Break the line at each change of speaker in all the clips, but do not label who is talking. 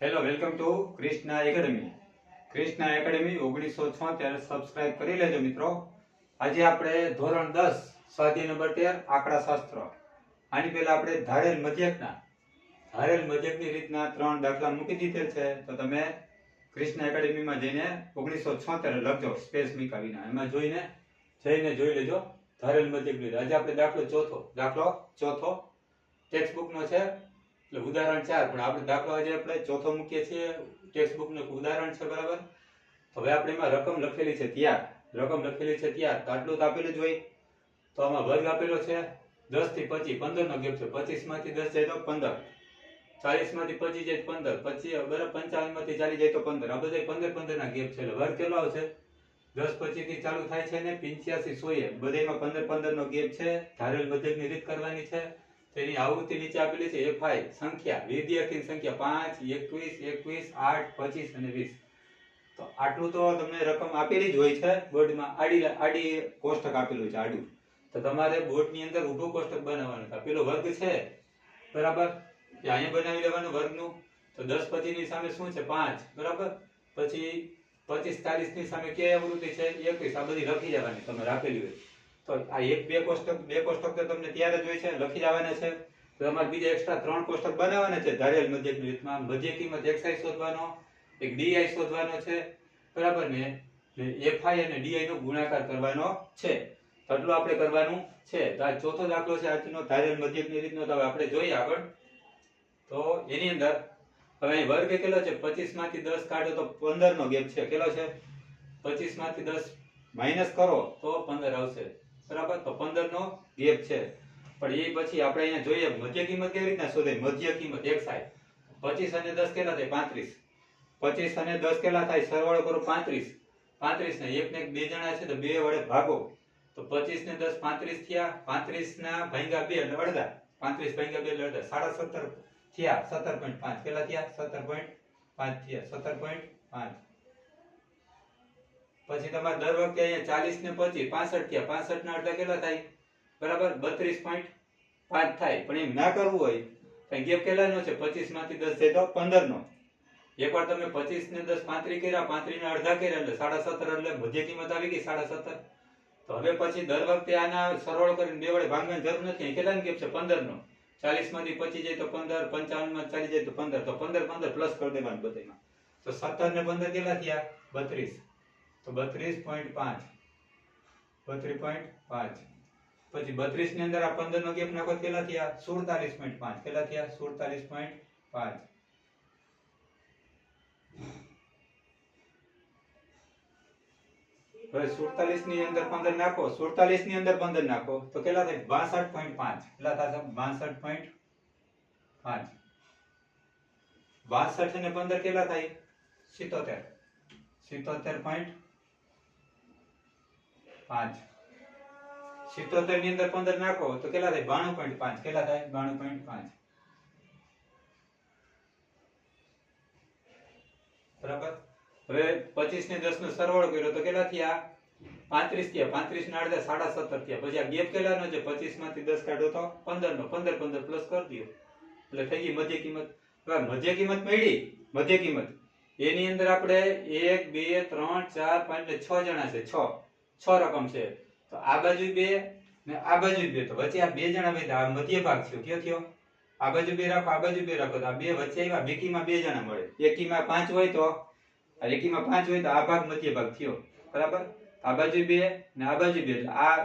Hello welcome to Krishna academy Krishna academy ઓગણીસો છોતેર subscribe કરી લેજો મિત્રો. આજે આપણે ધોરણ દસ, સ્વાધ્યાય નંબર તેર આંકડા શાસ્ત્ર આની પહેલા આપણે ધારેલ મધ્યકના. ધારેલ મધ્યકની રીતના ત્રણ દાખલા મૂકી દીધેલ છે. તો તમે ક્રિષ્ના એકેડમીમાં જઈને ઓગણીસો છોતેર લખજો, સ્પેસ મીકાવીના એમાં જોઈને, જઈને જોઈ લેજો. ધારેલ મધ્યક આજે આપણે દાખલો ચોથો દાખલો ચોથો. ટેક્સ્ટ બુકનો છે એટલે ઉદાહરણ ચાર, પણ આપણે દાખલો જે આપણે ચોથો મૂકીએ છીએ ટેક્સ્ટ બુકનું એક ઉદાહરણ છે, બરાબર? હવે આપણે એમાં રકમ લખેલી છે ત્યાં રકમ લખેલી છે ત્યાં તો આટલું તો આપેલું જ હોય. તો આમાં વર્ગ આપેલો છે, દસથી પચીસ. પંદર નો ગેપ છે, પચીસમાંથી દસ જાય તો પંદર. ચાલીસમાંથી પચીસ જાય તો પંદર. પચીસ બરાબર પંચાવનમાંથી ચાલી જાય તો પંદર. આ બધા પંદર પંદર ના ગેપ છે, એટલે વર્ગ કેટલો આવશે? દસ પચીસથી ચાલુ થાય છે ને પિંચ્યાસી સોએ. બધામાં પંદર પંદર નો ગેપ છે. ધારેલ મધ્યકની રીત કરવાની છે. તેની આવૃત્તિ નીચે આપેલી છે એફ આઈ સંખ્યા, વિદ્યાર્થીની સંખ્યા પાંચ, એકવીસ એકવીસ, આઠ, પચીસ અને વીસ. તો આટલું તો તમને રકમ આપેલી જ હોય છે બોર્ડમાં. આડી આડી કોષ્ટક આપેલું છે, આડું. તો તમારે બોર્ડની અંદર ઊભું કોષ્ટક બનાવવાનું છે. પેલો વર્ગ છે, બરાબર? અહીંયા બનાવી લેવાનું વર્ગનું? તો દસ પચીસની સામે શું છે? પાંચ, બરાબર? પછી પચીસ ચાલીસની સામે કે આવૃત્તિ છે? એકવીસ. આ બધી લખી જવાની તમે રાખેલી હોય. તો આ એક બે કોષ્ટક બે કોષ્ટક તો તમને ત્યારે જ હોય છે, લખી જવાના છે. તો તમારે બીજા એક્સ્ટ્રા ત્રણ કોષ્ટક બનાવવાના છે. ધારેલ મધ્યકની રીતમાં મધ્ય કિંમત એક્સઆઈ શોધવાનો, એક ડીઆઈ શોધવાનો છે. બરાબર ને? એફઆઈ અને ડીઆઈ નો ગુણાકાર કરવાનો છે. આટલું આપણે કરવાનું છે. તો આ ચોથો દાખલો છે આજનો ધારેલ મધ્યકની રીતનો. તો આપણે જોઈએ આગળ. તો એની અંદર હવે વર્ગ કેટલો છે? પચીસમાંથી દસ કાઢો તો પંદર નો ગેપ છે. કેટલો છે? પચીસમાંથી દસ માઇનસ કરો તો પંદર આવશે. બરાબર? તો પંદર નો ગેપ છે. પણ એ પછી આપણે અહીંયા જોઈએ, મધ્ય કિંમત કેવી રીતના શોધાય મધ્ય કિંમત, એક સાઈડ. પચીસ અને 10 કેટલા થાય? પાંત્રીસ. પચીસ અને 10 કેટલા થાય? સરવાળો કરો પાંત્રીસ. પાંત્રીસ ને એક ને બે જણા છે તો બે વડે ભાગો. તો પચીસ ને દસ પાંત્રીસ થયા. પાંત્રીસ ના ભાગ્યા બે એટલે અડધા. પાંત્રીસ ભાગ્યા બે એટલે અડધા. સાડા સત્તર થયા. સત્તર પોઈન્ટ પાંચ. કેટલા થયા? સત્તર પોઈન્ટ પાંચ થયા. સત્તર પોઈન્ટ પાંચ. પછી તમારે દર વખતે અહીંયા ચાલીસ ને પચીસ, પાસઠ થયા. પાસઠ ના અડધા કેટલા થાય? બરાબર? બત્રીસ પોઈન્ટ પાંચ થાય. પણ એમ ના કરવું હોય તો ગેપ કેટલાનો છે? પચીસમાંથી દસ જાય તો પંદર નો એકવાર તમે પચીસ ને દસ પાંત્રી કર્યા, પાંત્રી ને અડધા કર્યા, એટલે સાડા સત્તર, એટલે મધ્ય કિંમત આવી ગઈ સાડા સત્તર. તો હવે પછી દર વખતે આના સરવાળો કરીને બે વડે ભાગવાની જરૂર નથી. કેટલાનો ગેપ છે? પંદર નો ચાલીસમાંથી પચી જાય તો પંદર, પંચાવનમાં ચાલી જાય તો પંદર. તો પંદર પંદર પ્લસ કરી દેવાનું બધામાં તો સત્તર ને પંદર કેટલા થયા? બત્રીસ. તો બત્રીસ પોઈન્ટ પાંચ. બત્રીસ પોઈન્ટ પાંચ. પછી બત્રીસની અંદર આ પંદર નો ગેપ નાખો કેટલા થયા? સુડતાલીસ પોઈન્ટ પાંચ. કેટલા થયા? સુડતાલીસ પોઈન્ટ પાંચ. હવે સુડતાલીસની અંદર પંદર નાખો. સુડતાલીસની અંદર પંદર નાખો. તો કેટલા થાય? બાસઠ પોઈન્ટ પાંચ. કેટલા થશે? બાસઠ પોઈન્ટ પાંચ. બાસઠ અને પંદર કેટલા થાય? સિત્તોતેર. સિત્તોતેર પોઈન્ટ પાંચ. સિત્તોતેરની અંદર પંદર નાખો, તો કેટલા થાય? બાણું પોઈન્ટ પાંચ. કેટલા થાય? બાણું પોઈન્ટ પાંચ. બરાબર? હવે પચીસ ને દસ નો સરવાળો કર્યો, તો કેટલા થયા? પાંત્રીસ થયા. પાંત્રીસ ના અડધા સાડા સત્તર થયા. પછી આ ગેપ કેટલાનો છે? પચીસમાંથી દસ કાઢો તો પંદર નો. પંદર પંદર પ્લસ કરી દો. એટલે થઈ ગઈ મધ્ય કિંમત. હવે મધ્ય કિંમત મળી? મધ્ય કિંમત. એની અંદર આપણે એક, બે, ત્રણ, ચાર, પાંચ ને છ જણા છે. છ. છ રકમ છે. તો આ બાજુ બે ને આ બાજુ બે. તો વચ્ચે આ બે જણા બે આ મધ્ય ભાગ થયો કયો થયો. આ બાજુ બે રાખો, આ બાજુ બે રાખો. તો આ બે વચ્ચે આવ્યા, બેકીમાં બે જણા મળે. એકીમાં પાંચ હોય તો એકીમાં પાંચ હોય તો આ ભાગ મધ્ય ભાગ થયો. બરાબર? આ બાજુ બે ને આ બાજુ બે. આ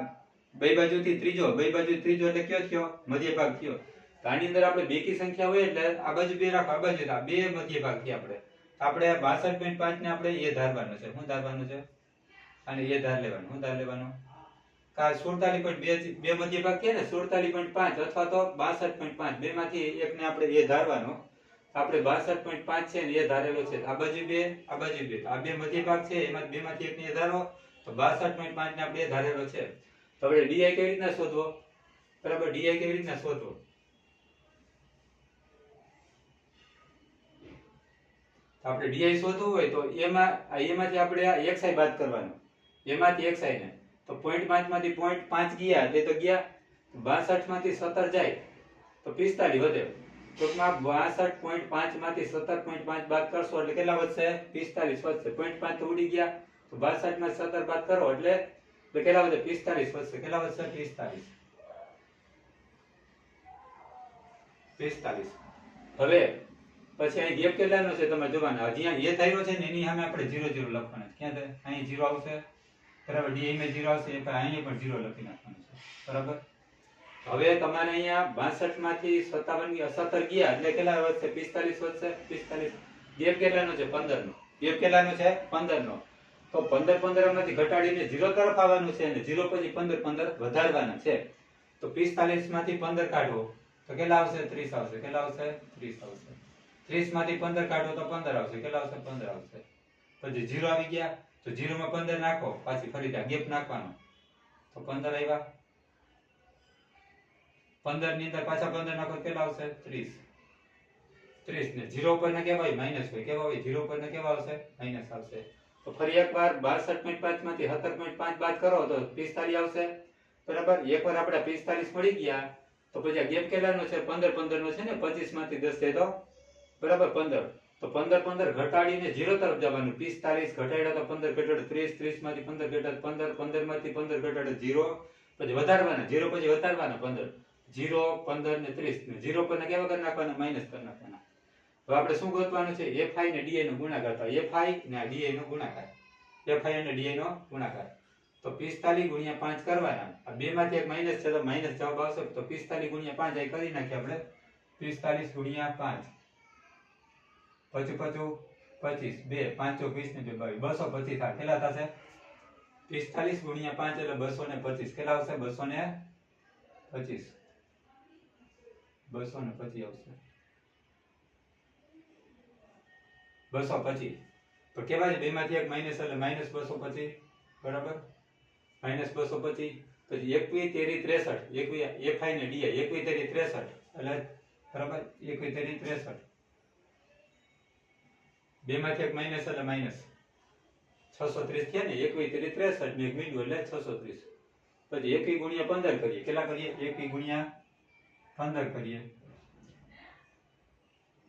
બે બાજુથી ત્રીજો, બે બાજુ ત્રીજો એટલે કયો થયો? મધ્ય ભાગ થયો આની અંદર આપણે બેકી સંખ્યા હોય એટલે આ બાજુ બે રાખો, આ બાજુ બે. મધ્ય ભાગ થયા આપણે. આપણે બાસઠ પોઈન્ટ પાંચ ને આપણે એ ધારવાનું છે. શું ધારવાનું છે? અને એ ધાર લેવાનું. હું ધાર લેવાનું? કા સુડતાલીસ પોઈન્ટ બે બે મધ્ય ભાગ કે ને, સુડતાલીસ પોઈન્ટ પાંચ અથવા તો બાસઠ પોઈન્ટ પાંચ. બે માંથી એકને આપણે એ ધારવાનો. આપણે બાસઠ પોઈન્ટ પાંચ છે ને, એ ધારેલો છે. આ બાજુ બે, આ બાજુ બે. આ બે મધ્ય ભાગ છે, એમાં બે માંથી એકને એ ધારો. તો બાસઠ પોઈન્ટ પાંચ ને આપણે ધારેલો છે. તો આપણે ડીઆઈ કેવી રીતના શોધવો? બરાબર ડીઆઈ કેવી રીતના શોધવો? આપણે ડીઆઈ શોધવું હોય તો એમાં એમાંથી આપણે આ એક્સઆઈ બાદ કરવાનું. એમાંથી એક્સઆઈ ને. તો પોઈન્ટ પાંચમાંથી પોઈન્ટ પાંચ ગયા, એટલે તો ગયા બાસઠમાંથી સત્તર જાય. તો પિસ્તાલીસ વધે. ટૂંકમાં બાસઠ પોઈન્ટ પાંચમાંથી સત્તર પોઈન્ટ પાંચ બાદ કરશો એટલે કેટલા વધશે? પિસ્તાલીસ વધશે. પોઈન્ટ પાંચ તો ઉડી ગયા. તો બાસઠમાં સત્તર બાદ કરો એટલે એટલે કેટલા વધે? પિસ્તાલીસ વધશે. કેટલા વધશે? પિસ્તાલીસ પિસ્તાલીસ હવે પછી અહીં ગેપ કેટલાનો છે? તમે જોવાના. હજી એ થયો છે ને એની સામે આપણે જીરો જીરો લખવાના ક્યાં થાય અહીં જીરો આવશે. બરાબર ડી માં જીરો આવશે એક અહીંયા પણ જીરો લખી નાખવાનું છે. બરાબર? હવે તમારે અહીંયા બાસઠમાંથી સત્તાવન સત્તર ગયા, એટલે કેટલા વધશે? પિસ્તાલીસ વધશે? પિસ્તાલીસ. ગેપ કેટલાનો છે? પંદર નો ગેપ કેટલાનો છે? પંદર નો તો પંદર પંદરમાંથી ઘટાડીને ઝીરો તરફ આવવાનું છે અને ઝીરો પછી પંદર પંદર વધારવાના છે. તો પિસ્તાલીસમાંથી પંદર કાઢો, તો કેટલા આવશે? ત્રીસ આવશે. કેટલા આવશે? ત્રીસ આવશે. ત્રીસમાંથી પંદર કાઢો તો પંદર આવશે. કેટલા આવશે? પંદર આવશે. પછી ઝીરો આવી ગયા. તો જીરો માં પંદર નાખો, પાછી ફરીથી ગેપ નાખવાનો. તો પંદર આવ્યા પંદરની અંદર પાછા પંદર નાખો કેટલા આવશે? ત્રીસ. ત્રીસ ને જીરો ઉપર ને કેવા હોય? માઇનસ હોય. કેવા હોય? જીરો ઉપર ને કેવા આવશે? માઇનસ આવશે. તો ફરી એકવાર બાસઠ પોઈન્ટ પાંચમાંથી સત્તર પોઈન્ટ પાંચ બાદ કરો તો પિસ્તાલીસ આવશે. બરાબર? એકવાર આપણે પિસ્તાલીસ મળી ગયા, તો પછી આ ગેપ કેટલાનો છે? પંદર. પંદર નો છે ને? પચીસમાંથી દસ થાય તો? બરાબર? પંદર. તો પંદર પંદર ઘટાડીને ઝીરો તરફ જવાનું. પિસ્તાલીસ ઘટાડ્યા તો પંદર ઘટાડે ત્રીસ ત્રીસમાંથી પંદર ઘટાડે પંદર પંદરમાંથી પંદર ઘટાડે ઝીરો પછી વધારવાના ઝીરો પછી વધારવાના પંદર. ઝીરો પંદર ને ત્રીસ જીરો પર કેવા કરી નાખવાના? માઇનસ કરી નાખવાના. હવે આપણે શું ગોતવાનું છે? એફ આઈ ને ડીઆઈ નો ગુણાકાર થાય. એફ આઈ ને ડીઆઈ નો ગુણાકાર. એફ આઈ અને ડીઆઈ નો ગુણાકાર. તો પિસ્તાલીસ ગુણ્યા પાંચ કરવાના. આ બે માંથી એક માઇનસ છે તો માઇનસ જવાબ આવશે. તો પિસ્તાલીસ ગુણ્યા પાંચ કરી નાખીએ આપણે. પિસ્તાલીસ ગુણ્યા પાંચ. પચું પચું પચીસ, બે પાંચો વીસ ને બે, બાવીસ, બસો, પચીસ થાય કેટલા થશે? પિસ્તાલીસ ગુણ્યા પાંચ એટલે બસો ને પચીસ, કેટલા આવશે? બસો ને પચીસ. બસો ને પચીસ આવશે. બસો પચીસ. તો કેવાય બે માંથી એક માઇનસ એટલે માઇનસ બસો પચીસ, બરાબર? માઇનસ બસો પચીસ, પછી એકવી તેરી ત્રેસઠ એકવી એફઆઈ ને ડીઆઈ એકવી તેરી ત્રેસઠ, એટલે બરાબર? એકવી તેરી ત્રેસઠ. બે માંથી એક માઇનસ એટલે માઇનસ છસો ત્રીસ થયા ને એકવી ત્રીસ ત્રેસઠ, ને એક મીંડું એટલે છસો ત્રીસ. પછી એકવી ગુણ્યા પંદર કરીએ. કેટલા કરીએ? એકવી ગુણ્યા પંદર કરીએ.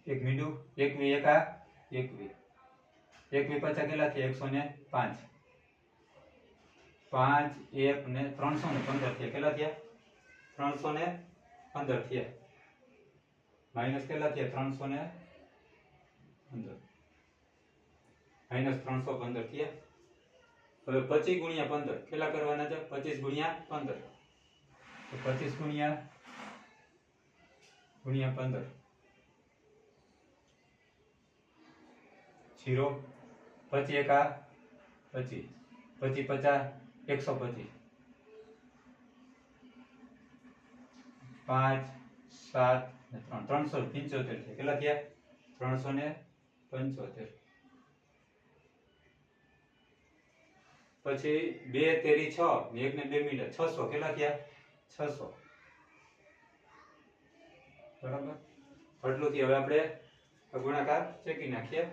એક મીંડું, એકવી એકા, એકવી. એકવી પચાસ કેટલા થયા? એકસો ને પાંચ. પાંચ, એક ને ત્રણસો ને પંદર થયા. કેટલા થયા? ત્રણસો ને પંદર થયા. માઇનસ કેટલા થયા? ત્રણસો ને પંદર. માઇનસ ત્રણસો પંદર થયા. હવે પચીસ ગુણ્યા પંદર, કેટલા કરવાના છે? પચીસ ગુણ્યા પંદર. પચીસ ગુણ્યા ગુણ્યા પંદર. જીરો પચી એકા પચી પચી પચાસ, એકસો પચીસ. પાંચ, સાત ત્રણ. ત્રણસો પંચોતેર છે કેટલા થયા? ત્રણસો ને પંચોતેર. પછી બે તેરી છ, ને એક ને બે મિનિટ છસો કેટલા થયા? છસો. બરાબર? આટલું થી હવે આપણે આ ગુણાકાર ચેકી નાખીએ.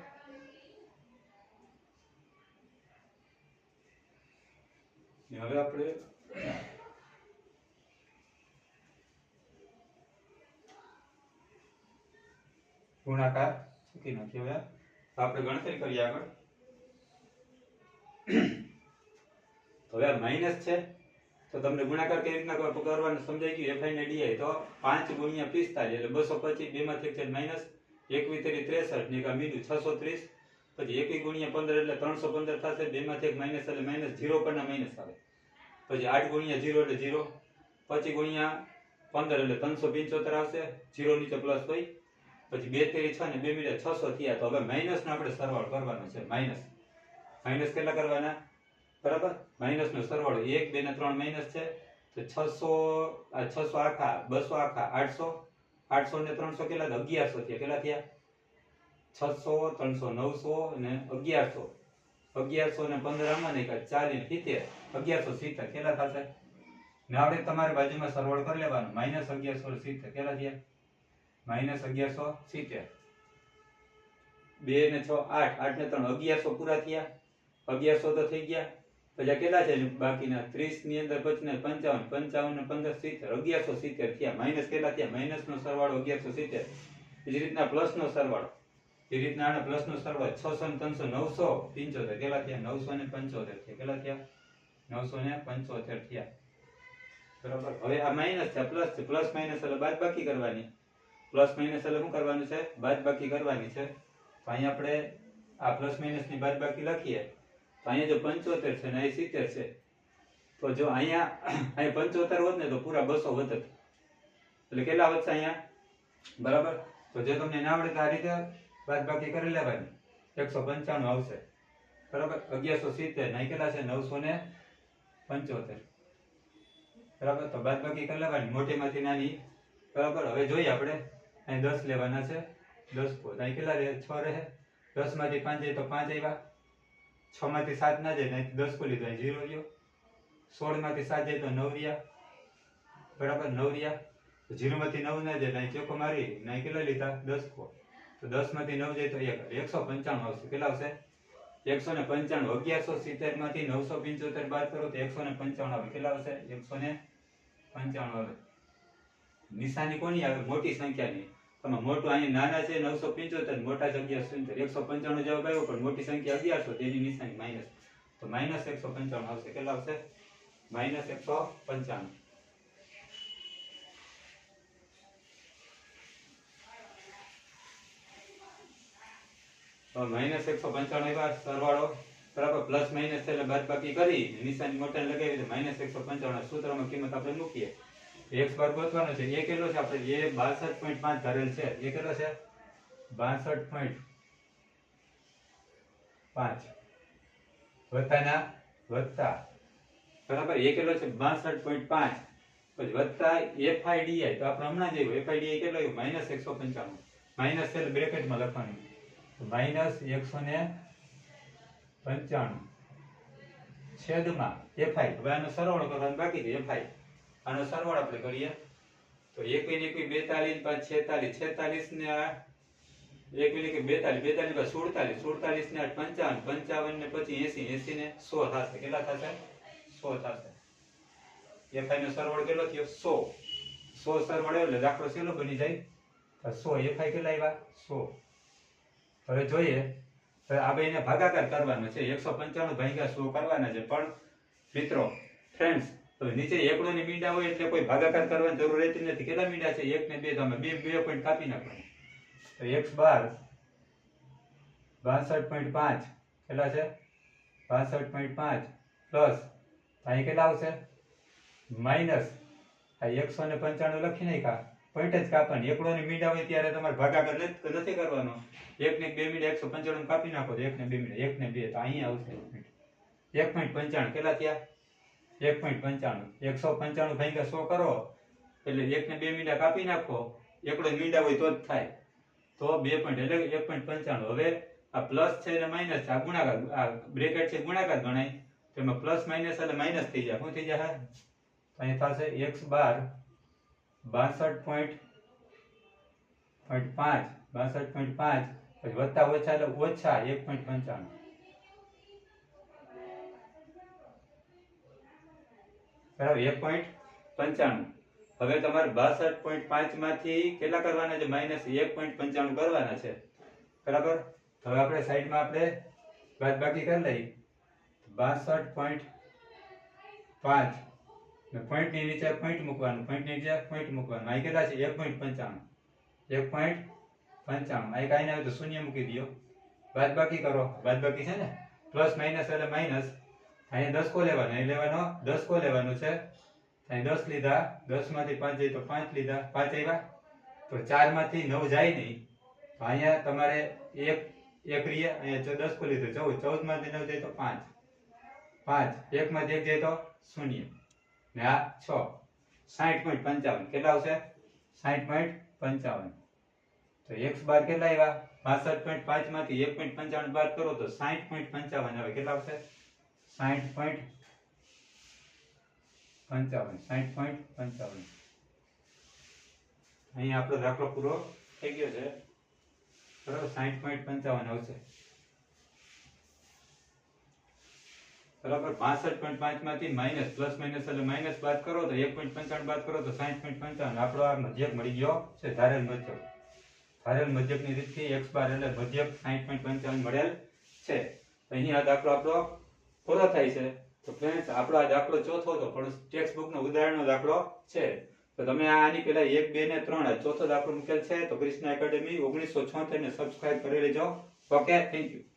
ને હવે આપણે ગુણાકાર ચૂકી નાખીએ. હવે આપણે ગણતરી કરીએ આગળ. હવે માઇનસ છે. તો તમને ગુણાકાર કેવી રીતના કરવાનું સમજાઈ ગયું? એફઆઈ ને ડીઆઈ તો પાંચ ગુણ્યા પિસ્તાલીસ, એટલે બસો પચીસ, બે માંથી એક છે માઇનસ એકવી તેરી ત્રેસઠ, ને આ બીજું છસો ત્રીસ. પછી એકવી ગુણ્યા પંદર એટલે ત્રણસો પંદર થશે, બે માંથી એક માઇનસ એટલે માઇનસ જીરો પરના માઇનસ આવે. પછી આઠ ગુણ્યા જીરો એટલે જીરો પછી ગુણ્યા પંદર એટલે ત્રણસો પંચોતેર આવશે. જીરો નીચે પ્લસ હોય. પછી બે તેરી છ ને બે મીડિયા છસો થયા. તો હવે માઇનસ નો આપણે સરવાળો કરવાનો છે. માઇનસ માઇનસ કેટલા કરવાના? બરાબર? માઇનસનો સરવાળો એક, બે ને ત્રણ માઇનસ છે, તો છસો છસો આખા, બસો આખા આઠસો આઠસો ને ત્રણસો કેટલા? અગિયારસો થયા. કેટલા થયા? છસો, ત્રણસો, નવસો અને અગિયારસો. અગિયારસો ને પંદર આમાં નહીં ચાલીસ સિત્તેર. અગિયારસો સિત્તેર. કેટલા થશે? ને આપણે તમારી બાજુમાં સરવાળો કરી લેવાનો. માઇનસ અગિયારસો સિત્તેર. કેટલા થયા? માઇનસ અગિયારસો સિત્તેર. બે ને છ, આઠ. આઠ ને ત્રણ. અગિયારસો પૂરા થયા. અગિયારસો તો થઈ ગયા. પછી કેટલા છે બાકીના ત્રીસની અંદર બચને પંચાવન. પંચાવન ને પંદર સિત્તેર. અગિયારસો સિત્તેર થયા. માઇનસ કેટલા થયા? માઇનસ નો સરવાળો અગિયારસો સિત્તેર. એ જ રીતના પ્લસ નો સરવાળો. એ રીતના આને પ્લસ નો સરવાળો. છસો ને ત્રણસો નવસો પંચોતેર. કેટલા થયા? નવસો ને પંચોતેર થયા. કેટલા થયા? નવસો ને પંચોતેર થયા. બરાબર? હવે આ માઇનસ છે, પ્લસ છે. પ્લસ માઇનસ એટલે બાદ બાકી કરવાની. પ્લસ માઇનસ એટલે શું કરવાનું છે? બાદ બાકી કરવાની છે. તો અહીં આપણે આ પ્લસ માઇનસની બાદ લખીએ. અહીંયા જો પંચોતેર છે ને અહીં સિત્તેર છે. તો જો અહીંયા અહીંયા પંચોતેર હોત ને તો પૂરા બસો વધત. એટલે કેટલા વધશે અહીંયા? બરાબર? તો જે તમને ના આવડે તો આ રીતે બાદ બાકી કરી લેવાની. એકસો પંચાણું આવશે. બરાબર? અગિયારસો સિત્તેર નહીં કેટલા છે? નવસો ને પંચોતેર. બરાબર? તો બાદ બાકી કરી લેવાની. મોટીમાંથી નાની. બરાબર? હવે જોઈએ આપણે. અહીં દસ લેવાના છે. દસ અહીં કેટલા રહે? છ રહે? દસમાંથી પાંચ જાય તો પાંચ આવ્યા. છ માંથી સાત ના જાય નહીં દસ કો લીધો અહીં જીરો રહ્યો. સોળમાંથી સાત જાય તો નવ રહ્યા. બરાબર નવ રહ્યા. તો જીરો માંથી નવ ના જાય નહીં ચોખ્ખો મારી નહીં કેટલા લીધા? દસ કો તો દસમાંથી નવ જાય તો એક, એકસો પંચાણું આવશે. કેટલા આવશે? એકસો ને પંચાણું. અગિયારસો સિત્તેરમાંથી નવસો પંચોતેર બાદ કરો તો એકસો ને પંચાણું આવે. કેટલા આવશે? એકસો ને પંચાણું આવે. નિશાની કોની આવે? મોટી સંખ્યાની. તમે મોટું અહીંયા નાના છે નવસો પંચોતેર, મોટા છે અગિયારસો પંચોતેર એકસો પંચાણું જવાબ આવ્યો, પણ મોટી સંખ્યા અગિયારસો, તેની નિશાની માઇનસ તો માઇનસ એકસો પંચાણું આવશે. કેટલા આવશે? માઇનસ એકસો પંચાણું. માઇનસ એકસો પંચાણું એવા સરવાળો. બરાબર પ્લસ માઇનસ એટલે બાદ બાકી કરી, નિશાની મોટા લગાવી તો માઇનસ એકસો પંચાણું. સૂત્રમાં કિંમત આપણે મૂકીએ. એક્સ બાર ગોતવાનો છે. એ કેટલો છે આપણે? એ બાસઠ પોઈન્ટ પાંચ ધારેલ છે. એ કેટલો છે? બાસઠ પોઈન્ટ પાંચ. વત્તાના વત્તા. બરાબર? એ કેટલો છે? બાસઠ પોઈન્ટ પાંચ. પછી વત્તા એફઆઈડીઆઈ તો આપણે હમણાં જ એફઆઈડીઆઈ કેટલો આવ્યો? માઇનસ એકસો પંચાણું. માઇનસ એટલે બ્રેકેટમાં લખવાનું. માઇનસ એકસો ને પંચાણું. છેદમાં એફઆઈ હવે આનો સરવાળો કરવાનો બાકી છે. એફઆઈ આનો સરવાળો આપણે કરીએ. તો એકવી ને એકવી બેતાલીસ, પાંચ છેતાલીસ. છેતાલીસ ને આ એકવી ને એકવી બેતાલીસ. બેતાલીસ પાંચ સુડતાલીસ. સુડતાલીસ ને આઠ પંચાવન. પંચાવન ને પછી એસી. એસી ને સો થશે. કેટલા થશે? સો થશે. એફઆઈ નો સરવાળો કેટલો થયો? સો. સો સરવાળો એટલે દાખલો સેલો બની જાય. સો એફઆઈ કેટલા આવ્યા સો. હવે જોઈએ. આ બેને ભાગાકાર કરવાનો છે. એકસો પંચાણું ભાગ્યા સો કરવાના છે. પણ મિત્રો ફ્રેન્ડ્સ નીચે એકડો ની મીંડા હોય એટલે કોઈ ભાગાકાર કરવાની જરૂર રહેતી નથી. કેટલા મીંડા છે? એક ને બે તમે બે બે પોઈન્ટ કાપી નાખો તો એક્સ બાર, બાસઠ પોઈન્ટ પાંચ, કેટલા છે? બાસઠ પોઈન્ટ પાંચ, પ્લસ અહીં કેટલા આવશે? માઇનસ આ એકસો ને પંચાણું લખી નાખ્યા. પોઈન્ટ જ કાપવાની. એકડો ની મીંડા હોય ત્યારે તમારે ભાગાકાર નથી કરવાનો. એક ને બે મીંડા એકસો પંચાણું કાપી નાખો એક ને બે મીંડા, એક ને બે, તો અહીંયા આવશે એક પોઈન્ટ પંચાણું, કેટલા થયા? એક પોઈન્ટ પંચાણું. એકસો પંચાણું ભાગ્યા સો કરો, એટલે એક ને બે મીંડા કાપી નાખો, એકડો મીંડા હોય તો જ થાય. તો બે પોઈન્ટ એટલે એક પોઈન્ટ પંચાણું. હવે આ પ્લસ છે અને માઇનસ છે. આ ગુણાકાર, આ બ્રેકેટ છે ગુણાકાર ગણાય. તો એમાં પ્લસ માઇનસ એટલે માઇનસ થઈ જાય. શું થઈ જાય? અહીં થશે એક્સ બાર, બાસઠ પોઈન્ટ પોઈન્ટ પાંચ, બાસઠ પોઈન્ટ પાંચ, પછી વત્તા ઓછા એટલે ઓછા એક પોઈન્ટ પંચાણું. બરાબર એક પોઈન્ટ પંચાણું. હવે તમારે બાસઠ પોઈન્ટ પાંચમાંથી કેટલા કરવાના છે? માઇનસ એક પોઈન્ટ પંચાણું કરવાના છે. બરાબર? હવે આપણે સાઈડમાં આપણે બાદ બાકી કરી લઈએ. બાસઠ પોઈન્ટ પાંચ. પોઈન્ટની નીચે પોઈન્ટ મૂકવાનું. પોઈન્ટની નીચે પોઈન્ટ મૂકવાનું. અહીં કેટલા છે? એક પોઈન્ટ પંચાણું. એક પોઈન્ટ પંચાણું. અહીં કાંઈ ના આવે તો શૂન્ય મૂકી દો બાદ બાકી કરો. બાદ બાકી છે ને? પ્લસ માઇનસ એટલે માઇનસ. અહીંયા દસ કો લેવાનો, અહીં લેવાનો, દસ કો લેવાનું છે. અહીં દસ લીધા દસમાંથી પાંચ જાય તો પાંચ લીધા, પાંચ આવ્યા. તો ચારમાંથી નવ જાય નહીં. તો અહીંયા તમારે એક એક રીએ, અહીંયા દસ કો લીધો, ચૌદ. ચૌદમાંથી નવ જાય તો પાંચ. પાંચ. એક માંથી એક જાય તો શૂન્ય. ને આ છ. સાઠ પોઈન્ટ પંચાવન. કેટલા આવશે? સાઠ પોઈન્ટ પંચાવન. તો એક્સ બાર કેટલા આવ્યા? બાસઠ પોઈન્ટ પાંચમાંથી એક પોઈન્ટ પંચાવન બાર કરો તો સાઠ પોઈન્ટ પંચાવન આવે. કેટલા આવશે? સાઠ પોઈન્ટ પંચાવન સાઠ પોઈન્ટ પંચાવન. અહીંયા આપણો દાખલો પૂરો થઈ ગયો છે. બરાબર? સાઠ પોઈન્ટ પંચાવન આવશે. બરાબર? બાસઠ પોઈન્ટ પાંચમાંથી માઇનસ પ્લસ માઇનસ એટલે માઇનસ બાદ કરો તો એક પોઈન્ટ પંચાવન બાદ કરો તો સાઠ પોઈન્ટ પંચાવન. આપણો આ મધ્યક મળી ગયો છે, ધારેલ મધ્યક. ધારેલ મધ્યકની રીતથી એક્સ બાર એટલે મધ્યક 60.55 મળેલ છે. અહીં આ દાખલો આપણો પૂરો થાય છે. તો ફ્રેન્ડ્સ આપણો આ દાખલો ચોથો હતો, પણ ટેક્સ્ટ બુકનો ઉદાહરણનો દાખલો છે. તો તમે આની પહેલા એક, બે ને ત્રણ, આ ચોથો દાખલો મૂકેલ છે. તો કૃષ્ણ એકેડમી ઓગણીસો છોતેર ને સબસ્ક્રાઇબ કરી લેજો. Okay thank you